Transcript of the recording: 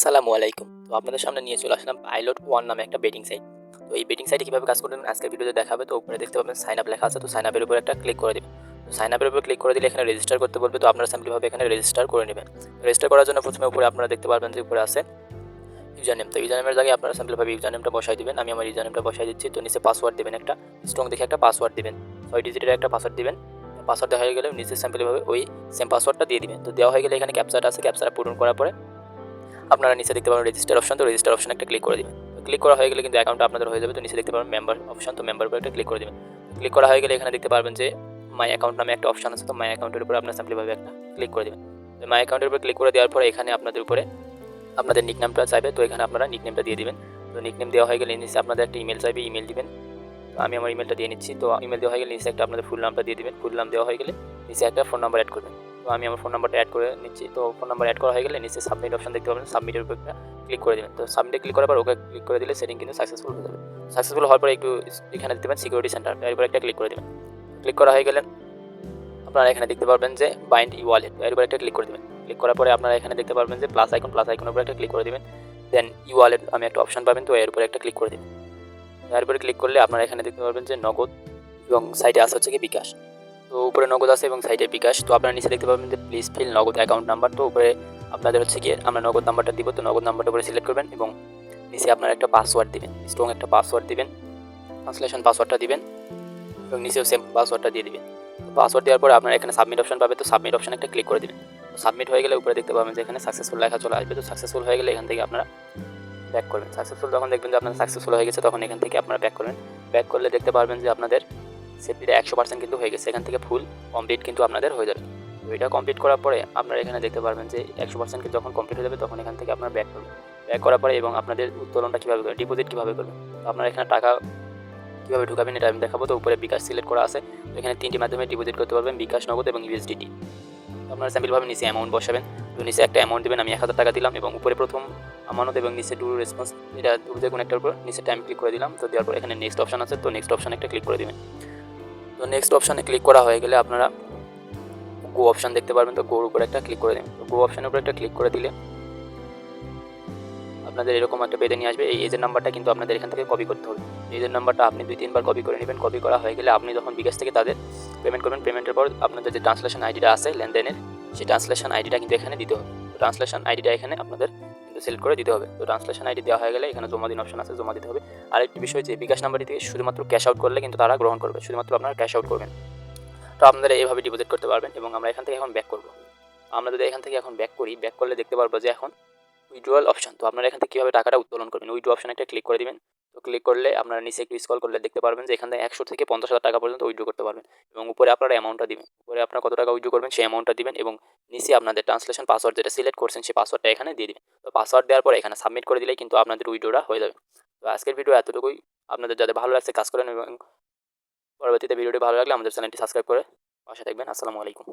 আসসালামু আলাইকুম। তো আপনাদের সামনে নিয়ে চলে আসলাম পাইলট ওয়ান নামে একটা বেটিং সাইট তো এই বেটিং সাইটে কীভাবে কাজ করবেন আজকে ভিডিওতে দেখাবে। তো উপরে দেখতে পাবেন সাইন আপ লেখা আছে। তো সাইন আপের উপর একটা ক্লিক করে দেবেন। তো সাইন আপের উপর ক্লিক করে দিলে এখানে রেজিস্টার করতে বলবে। তো আপনারা সিম্পলিভাবে এখানে রেজিস্টার করে নেবেন। রেজিস্টার করার জন্য প্রথমে উপরে আপনারা দেখতে পারবেন যে উপরে আছে ইউজার নেম তো ইউজার নেমের জায়গায় আপনারা সিম্পলিভাবে ইউজার নেমটা বসাই দিবেন। আমি আমার ইউজার নেমটা বসাই দিচ্ছি। তো নিচে পাসওয়ার্ড দেবেন একটা। স্ট্রং দেখে একটা পাসওয়ার্ড দিবেন। ছয় ডিজিটের একটা পাসওয়ার্ড দিবেন। পাসওয়ার্ড দেওয়া হয়ে গেলে নিচে সিম্পলিভাবে ওই সেম পাসওয়ার্ডটা দিয়ে দিবেন। তো দেওয়া হয়ে গেলে এখানে ক্যাপচারটা আছে। ক্যাপচারটা পূরণ করার পরে আপনারা নিচে দেখতে পাবেন রেজিস্টার অপশন তো রেজিস্টার অপশন একটা ক্লিক করে দিবেন। ক্লিক করা হয়ে গেলে কিন্তু অ্যাকাউন্টটা আপনাদের হয়ে যাবে, তো নিচে দেখতে পাবেন মেম্বার অপশন তো মেম্বার একটা ক্লিক করে দিবেন। ক্লিক করা হয়ে গেলে এখানে দেখতে পারবেন যে মাই অ্যাকাউন্ট নামে একটা অপশন আছে, তো মাই অ্যাকাউন্টের উপরে আপনার সিম্পলিভাবে একটা ক্লিক করে দেবেন। তো মাই অ্যাকাউন্টের উপর ক্লিক করে দেওয়ার পরে এখানে আপনাদের উপরে আপনাদের নিক নামটা চাইবে, তো এখানে আপনারা নিক নেমটা দিয়ে দিবেন। তো নিক নেম দেওয়া হয়ে গেলে নিচে আপনাদের একটা ইমেল চাইবে ইমেল দিবেন। তো আমি আমার ইমেলটা দিয়ে নিচ্ছি, তো ইমেল দেওয়া হয়ে গেলে নিচে একটা আপনাদের ফুল নামটা দিয়ে দিবেন। ফুল নাম দেওয়া হয়ে গেলে নিচে একটা ফোন নাম্বার অ্যাড করবেন। তো আমি আমার ফোন নাম্বারটা অ্যাড করে নিচ্ছি। তো ফোন নাম্বার অ্যাড করা হয়ে গেলে নিচে সাবমিট অপশন দেখতে পাবেন। সাবমিটের উপর একটা ক্লিক করে দেবেন। তো সাবমিটে ক্লিক করার পর ওকে ক্লিক করে দিলে সেটিং কিন্তু সাকসেসফুল হয়ে যাবে। সাকসেসফুল হওয়ার পরে একটু এখানে দেখতে পাবেন সিকিউরিটি সেন্টার এরপর একটা ক্লিক করে দেবেন। ক্লিক করা হয়ে গেলে আপনারা এখানে দেখতে পারবেন যে বাইন্ড ই ওয়ালেট এরপর একটা ক্লিক করে দেবেন। ক্লিক করার পরে আপনারা এখানে দেখতে পারবেন যে প্লাস আইকন প্লাস আইকনের উপর একটা ক্লিক করে দেবেন। দেন ই ওয়ালেট আমি একটা অপশন পাবেন। তো এর উপরে একটা ক্লিক করে দেবেন। এরপরে ক্লিক করলে আপনারা এখানে দেখতে পারবেন যে নগদ এবং সাইডে আসা হচ্ছে কি বিকাশ। তো উপরে নগদ আছে এবং সাইডে বিকাশ। তো আপনারা নিচে দেখতে পাবেন যে please fill Nagad account number তো উপরে আপনাদের হচ্ছে গিয়ে আমরা নগদ নাম্বারটা দিব। তো নগদ নাম্বারটা উপরে সিলেক্ট করবেন এবং নিচে আপনারা একটা পাসওয়ার্ড দিবেন। স্ট্রং একটা পাসওয়ার্ড দিবেন। ট্রান্সলেশন পাসওয়ার্ডটা দিবেন এবং নিচেও সেম পাসওয়ার্ডটা দিয়ে দিবেন। পাসওয়ার্ড দেওয়ার পরে আপনারা এখানে সাবমিট অপশন পাবে। তো সাবমিট অপশন একটা ক্লিক করে দিবেন। সাবমিট হয়ে গেলে উপরে দেখতে পাবেন যে এখানে সাকসেসফুল লেখা চলে আসবে। তো সাকসেসফুল হয়ে গেলে এখান থেকে আপনারা ব্যাক করবেন। সাকসেসফুল যখন দেখবেন যে আপনার সাকসেসফুল হয়ে গেছে, তখন এখান থেকে আপনারা ব্যাক করবেন। ব্যাক করলে দেখতে পারবেন যে আপনাদের সেফটিটা একশো পার্সেন্ট কিন্তু হয়ে গেছে। এখান থেকে ফুল কমপ্লিট কিন্তু আপনাদের হয়ে যাবে। তো এটা কমপ্লিট করার পরে আপনারা এখানে দেখতে পারবেন যে একশো পার্সেন্ট যখন কমপ্লিট হয়ে যাবে, তখন এখান থেকে আপনারা ব্যাক করবেন। ব্যাক করার পরে এবং আপনাদের উত্তোলনটা কীভাবে করবেন ডিপোজিট কীভাবে করবেন। তো আপনারা এখানে টাকা কীভাবে ঢুকাবেন এটা আমি দেখাবো। তো উপরে বিকাশ সিলেক্ট করা আছে। তো এখানে তিনটি মাধ্যমে ডিপোজিট করতে পারবেন, বিকাশ নগদ এবং ইউএসডিটি আপনারা স্যাম্পলভাবে নিচে অ্যামাউন্ট বসাবেন। তো নিচে একটা অ্যামাউন্ট দেবেন, আমি এক হাজার টাকা দিলাম এবং উপরে প্রথম আমানত এবং নিচে ডু রেসপন্স এটা যে কোনো একটার উপর নিচে টাইম ক্লিক করে দিলাম। তো দেওয়ার পর এখানে নেক্সট অপশন আছে। তো নেক্সট অপশন একটা ক্লিক করে দেবেন। তো নেক্সট অপশানে ক্লিক করা হয়ে গেলে আপনারা গো অপশান দেখতে পারবেন। তো গোর উপরে একটা ক্লিক করে দিন। তো গো অপশানের উপরে একটা ক্লিক করে দিলে আপনাদের এরকম একটা পেজে নিয়ে আসবে। এই এজের নাম্বারটা কিন্তু আপনাদের এখান থেকে কপি করতে হবে। এজের নাম্বারটা আপনি দুই, তিনবার কপি করে নেবেন। কপি করা হয়ে গেলে আপনি যখন বিকাশ থেকে তাদের পেমেন্ট করবেন পেমেন্টের পর আপনাদের যে ট্রান্সলেশন আইডিটা আছে, লেনদেনের, সেই ট্রান্সলেশন আইডিটা কিন্তু এখানে দিতে হবে। ট্রান্সলেশন আইডিটা এখানে আপনাদের সিলেক্ট করে দিতে হবে। তো ট্রান্সলেশন আইডি দেওয়া হয়ে গেলে এখানে জমা দিন অপশন আছে, জমা দিতে হবে। আরেকটি বিষয় যে বিকাশ নাম্বারটি থেকে শুধুমাত্র ক্যাশ আউট করলে কিন্তু তারা গ্রহণ করবে। শুধুমাত্র আপনারা ক্যাশ আউট করবেন। তো আপনারা এইভাবে ডিপোজিট করতে পারবেন এবং আমরা এখান থেকে এখন ব্যাক করব। আমরা যদি এখান থেকে এখন ব্যাক করি ব্যাক করলে দেখতে পারব যে এখন উইড্রোয়াল অপশন তো আপনারা এখান থেকে কীভাবে টাকাটা উত্তোলন করবেন? উইড্রো অপশন একটা ক্লিক করে দিবেন। তো ক্লিক করলে আপনারা নিচে একটু স্কল করলে দেখতে পারবেন যে এখানে একশো থেকে পঞ্চাশ হাজার টাকা পর্যন্ত উইড্রো করতে পারবেন এবং উপরে আপনারা অ্যামাউন্টটা দিবেন। উপরে আপনারা কত টাকা উইড্রো করবেন সেই অ্যামাউন্টটা দিবেন এবং নিচে আপনাদের ট্রান্সলেশন পাসওয়ার্ড যেটা সিলেক্ট করছেন সেই পাসওয়ার্ডটা এখানে দিয়ে দিবেন। তো পাসওয়ার্ড দেওয়ার পরে এখানে সাবমিট করে দিলেই কিন্তু আপনাদের উইড্রোটা হয়ে যাবে। তো আজকের ভিডিও এতটুকুই। আপনাদের যাদের ভালো লাগছে কাজ করেন এবং পরবর্তীতে ভিডিওটি ভালো লাগলে আমাদের চ্যানেলটি সাবস্ক্রাইব করে পাশে থাকবেন। আসসালামু আলাইকুম।